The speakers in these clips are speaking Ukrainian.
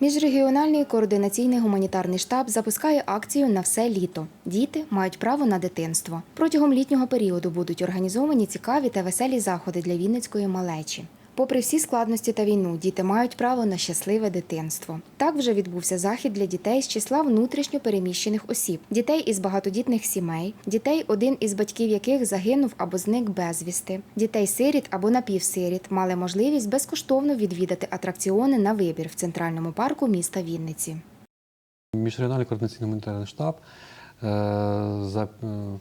Міжрегіональний координаційний гуманітарний штаб запускає акцію на все літо. Діти мають право на дитинство. Протягом літнього періоду будуть організовані цікаві та веселі заходи для Вінницької малечі. Попри всі складності та війну, діти мають право на щасливе дитинство. Так вже відбувся захід для дітей з числа внутрішньо переміщених осіб, дітей із багатодітних сімей, дітей, один із батьків яких загинув або зник безвісти, дітей-сиріт або напівсиріт мали можливість безкоштовно відвідати атракціони на вибір в центральному парку міста Вінниці. Міжрегіональний координаційний гуманітарний штаб е, за, е,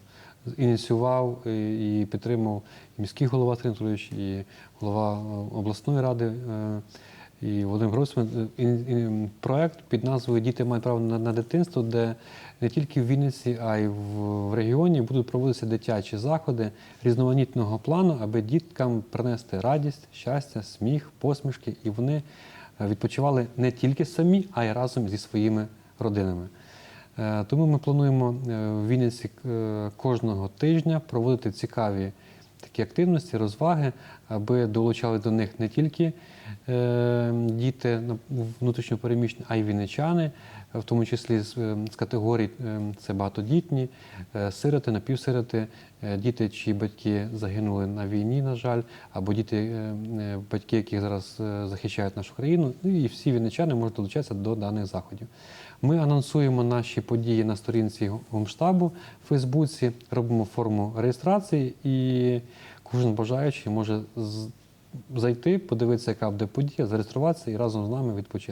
ініціював і і підтримав і міський голова Сергій і голова е, обласної ради. е, І Володимир Гройсман е, проект під назвою Діти мають право на, на дитинство, де не тільки в Вінниці, а й в, в регіоні будуть проводитися дитячі заходи різноманітного плану, аби діткам принести радість, щастя, сміх, посмішки, і вони е, відпочивали не тільки самі, а й разом зі своїми родинами. Е, Тому ми плануємо е, в Вінниці е, кожного тижня проводити цікаві такі активності, розваги, аби долучали до них не тільки діти на- внутрішньо а й вінничани, в тому числі з, категорій це багатодітні, сироти, напівсироти, діти, чиї батьки загинули на війні, на жаль, або діти, батьки, які зараз захищають нашу країну, ну і всі вінничани можуть долучатися до даних заходів. Ми анонсуємо наші події на сторінці Гумштабу в Фейсбуці, робимо форму реєстрації, і кожен бажаючий може зайти, подивитися, яка буде подія, зареєструватися і разом з нами відпочити.